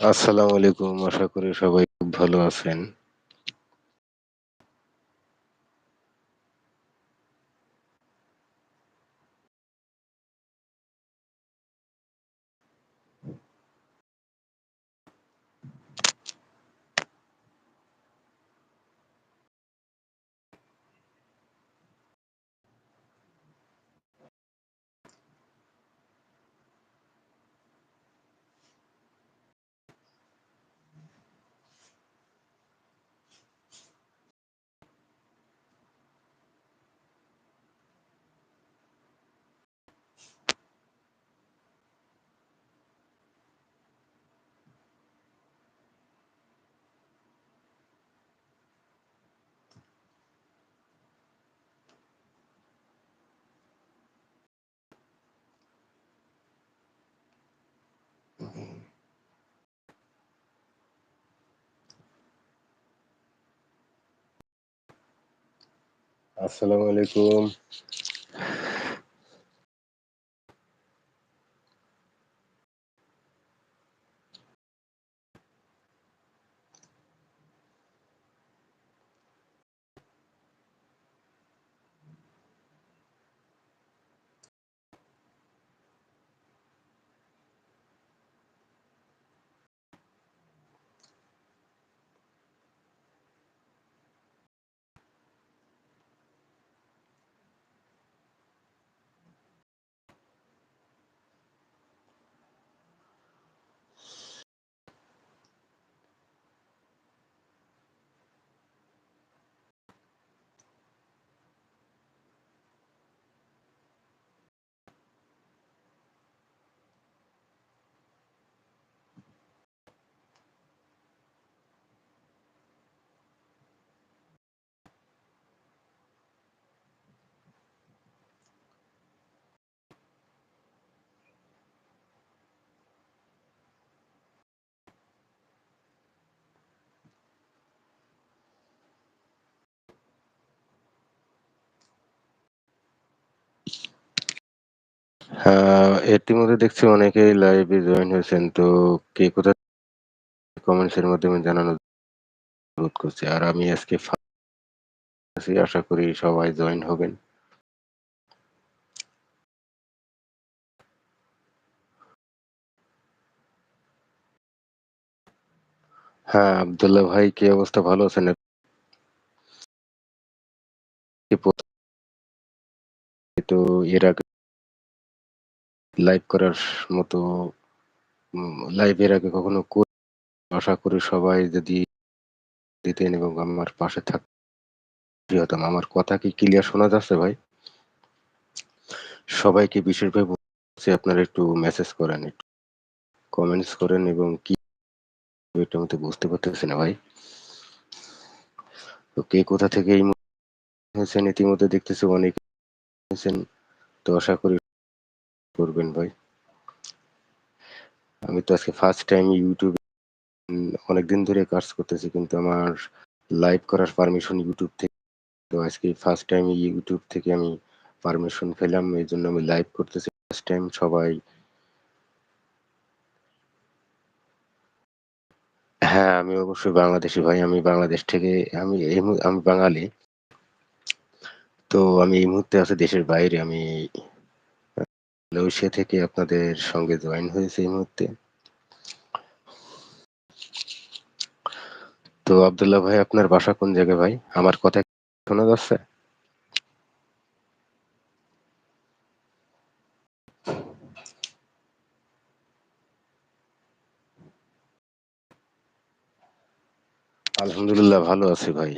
আসসালামু আলাইকুম। আশা করি সবাই খুব ভালো আছেন। আসসালামু আলাইকুম। হ্যাঁ, ইতিমধ্যে দেখছি অনেকেই লাইভে জয়েন হয়েছেন। তো কে কোথা কমেন্টস এর মাধ্যমে জানানোর অনুরোধ করছি। আর আমি আজকে আশা করি সবাই জয়েন হবেন। হ্যাঁ, আব্দুল্লাহ ভাই কি অবস্থা ভালো আছেন? তো এর আগে লাইভ করার মতো উম লাইভ এর আগে কখনো আশা করি সবাই যদি দিতেন এবং আমার পাশে থাক হতাম। আমার কথা কি ক্লিয়ার শোনা যাচ্ছে ভাই? সবাইকে বিশেষভাবে বলছি আপনারা একটু মেসেজ করেন, একটু কমেন্টস করেন এবং কি এটা আমি বুঝতে পারতেছি না ভাই। তো কে কোথা থেকে এই হয়েছেন ইতিমধ্যে দেখতেছি অনেক হয়েছেন। তো আশা করি করবেন ভাই। আমি তো আজকে ফার্স্ট টাইম উম অনেকদিন ধরে কাজ করতেছি কিন্তু আমার লাইভ করার পারমিশন YouTube থেকে তো আজকে ফার্স্ট টাইম YouTube থেকে আমি পারমিশন পেলাম। এজন্য আমি লাইভ করতেছি ফার্স্ট টাইম সবাই হ্যাঁ, আমি অবশ্যই বাংলাদেশী ভাই। আমি বাংলাদেশ থেকে আমি এই আমি বাঙালি। তো আমি এই মুহূর্তে আছি দেশের বাইরে। আমি মালয়েশিয়া থেকে আপনাদের সঙ্গে জয়েন হয়েছি এই মুহূর্তে। তো আবদুল্লাহ ভাই, আপনার বাসা কোন জায়গায় ভাই? আমার কথা শোনা যাচ্ছে? আলহামদুলিল্লাহ, ভালো আছি ভাই।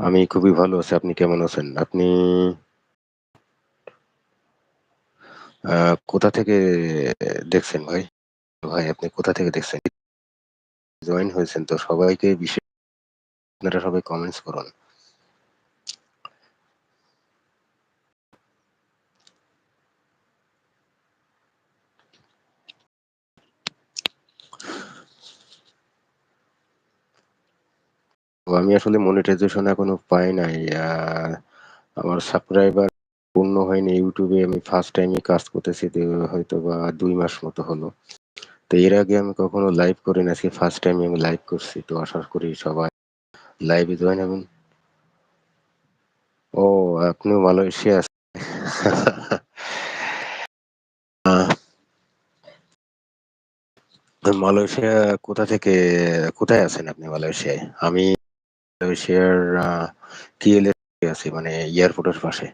আমি খুবই ভালো আছি। আপনি কেমন আছেন? আপনি কোথা থেকে দেখছেন ভাই? ভাই, আপনি কোথা থেকে দেখছেন? জয়েন হয়েছেন তো সবাইকে বিশেষ আপনারা সবাই কমেন্টস করুন। আমি আসলে মনিটাইজেশন এখনও পাই নাই। আমার সাবস্ক্রাইবার পূর্ণ হয়নি ইউটিউবে, আমি ফার্স্ট টাইমে কাজ করতেছি হয়তো বা দুই মাস মতো হলো। তো এর আগে আমি কখনো লাইভ করি না, আজকে ফার্স্ট টাইম আমি লাইভ করছি, তো আশা করি সবাই লাইভে জয়েন হবেন। ও, আপনিও মালয়েশিয়া আছেন। মালয়েশিয়া কোথা থেকে, কোথায় আছেন আপনি মালয়েশিয়ায়? আমি মালয়েশিয়ার আছি? মানে এয়ারপোর্টের পাশে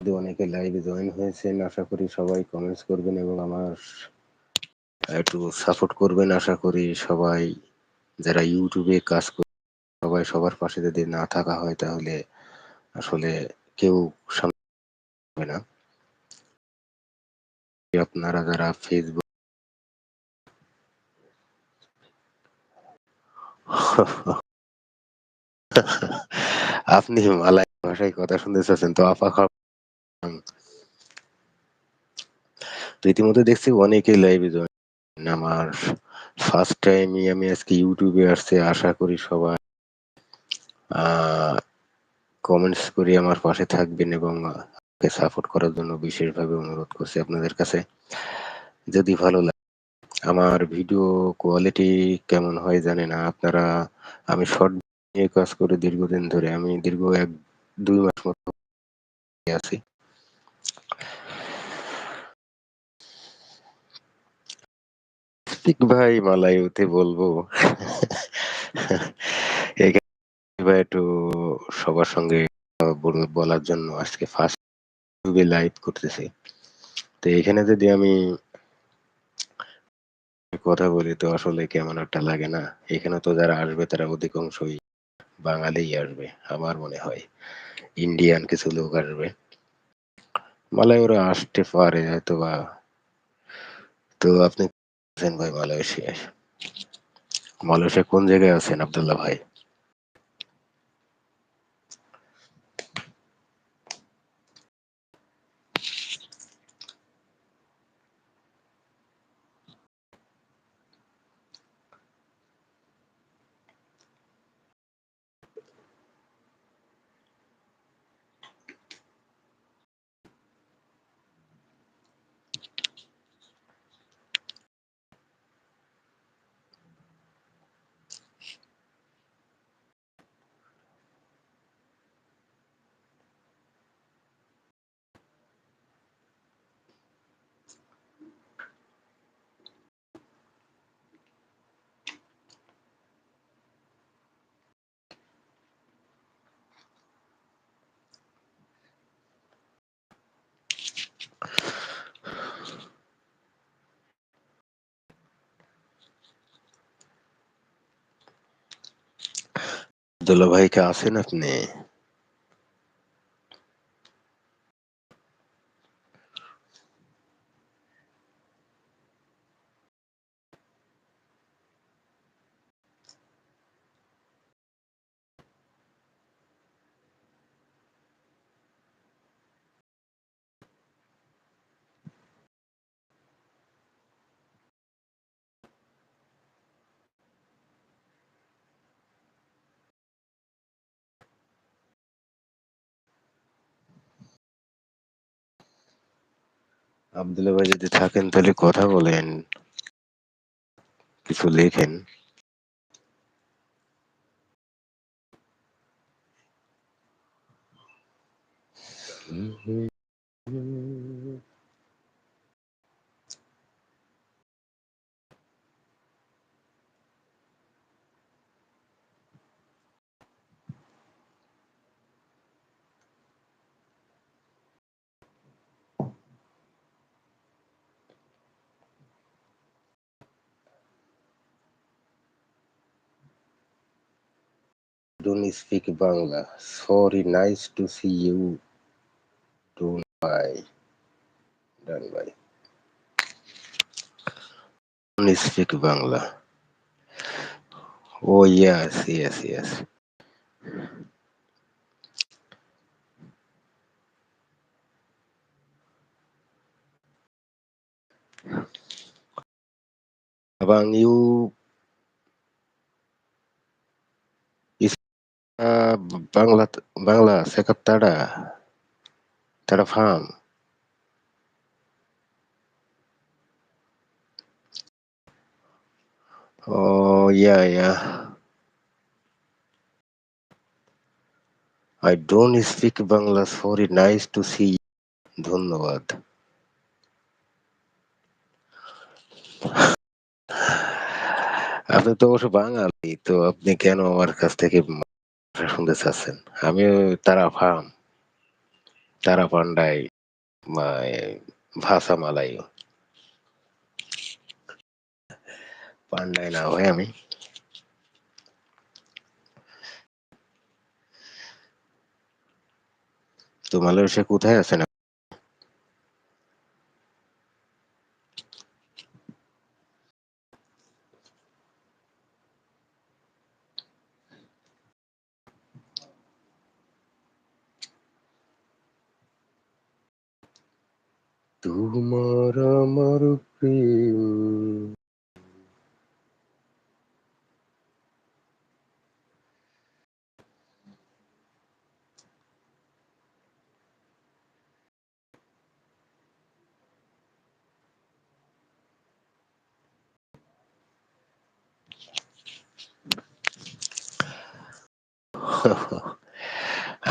তো অনেকে লাইভে জয়েন হয়েছেন, আশা করি সবাই কমেন্টস করবেন এবং আমার একটু সাপোর্ট করবেন। আশা করি সবাই যারা ইউটিউবে কাজ করে সবাই সবার পাশে যদি না থাকা হয় তাহলে আসলে কেউ সামনে না। আপনারা যারা ফেসবুক আপনি মালাই ভাষায় কথা শুনতে চাচ্ছেন, তো আপা তো ইতিমধ্যে দেখছি অনেকেই লাইভে জয়েন আমার ফার্স্ট টাইমই আমি আজকে ইউটিউবে আসছে, আশা করি সবাই কমেন্টস করে আমার পাশে থাকবেন এবং আমাকে সাপোর্ট করার জন্য বিশেষভাবে অনুরোধ করছি আপনাদের কাছে। যদি ভালো লাগে, আমার ভিডিও কোয়ালিটি কেমন হয় জানি না, আপনারা, আমি শর্ট নিয়ে কাজ করে দীর্ঘদিন ধরে, আমি দীর্ঘ এক, দুই মাস মতো আছি। ভাই মালায়ুতে বলব। একটু সবার সঙ্গে বলার জন্য আজকে ফার্স্ট লাইভ করতেছি। তো এখানে যদি আমি কথা বলি তো আসলে কেমন একটা লাগে না? এখানে তো যারা আসবে তারা অধিকাংশই বাঙালিই আসবে, আমার মনে হয়। ইন্ডিয়ান কিছু লোক আসবে। মালয় ওরা আসতে পারে হয়তো বা তো আপনি ভাই মালয়েশিয়ায়। মালয়েশিয়া কোন জায়গায় আছেন আবদুল্লাহ ভাই? দুলা ভাইকে আছেন আপনি আবদুল্লাহ ভাই যদি থাকেন তাহলে কথা বলেন কিছু লেখেন। Don't speak Bangla. Sorry, nice to see you. Don't. Done bye. Don't speak Bangla. Oh yes, yes, yes. Abang, you uh, Bangla Bangla Sekap Tada Tada Farm. Oh yeah, yeah. I don't speak Bangla. Sorry, nice to see. ধন্যবাদ আপনি তো অবশ্য বাঙালি তো আপনি কেন আমার কাছ থেকে ভাষা শুনতে চাচ্ছেন আমিও তারা ফার্ম, তারা পান্ডাই ভাষা মালাই। পান্ডাই না হয় আমি। তো মালয়েশিয়া কোথায় আছেন?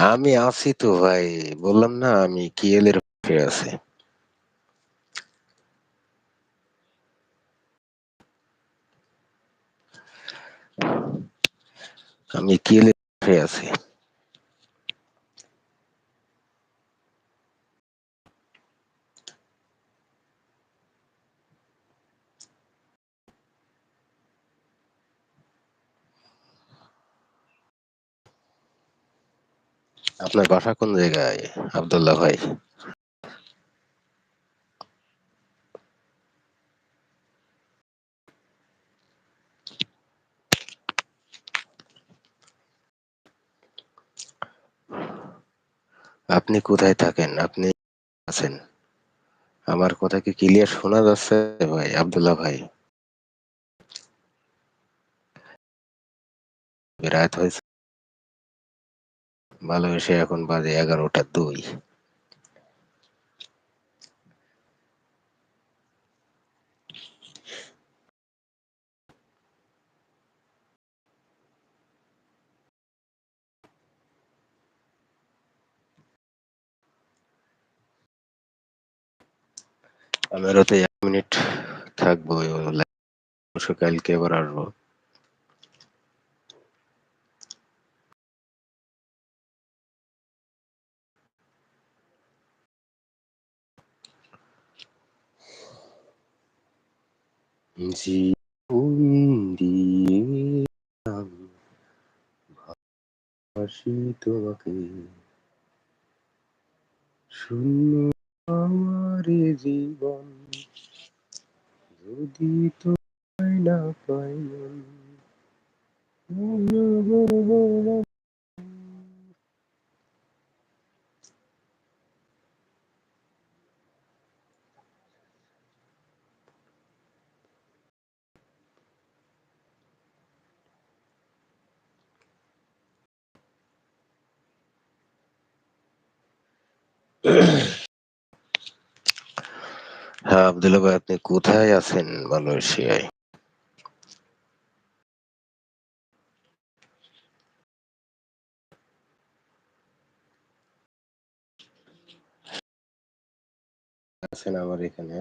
আমি আছি তো ভাই বললাম না আমি কিএল এর আছি। আমি এর আছি? আপনার বাসা কোন জায়গায় আব্দুল্লাহ ভাই? আপনি কোথায় থাকেন? আপনি আছেন? আমার কথা কি ক্লিয়ার শোনা যাচ্ছে ভাই, আব্দুল্লাহ ভাই? রাত হয়েছে। ভালোবেসে এখন বাজে এগারোটা দুই। আমারও তো এক মিনিট থাকব কালকে আবার আসব। জীবন আমি তোমাকে। শূন্য আমার এ জীবন যদি তো না পাই মন। হ্যাঁ আব্দুল্লাহ ভাই আপনি কোথায় আছেন মালয়েশিয়ায় আছেন আমার এখানে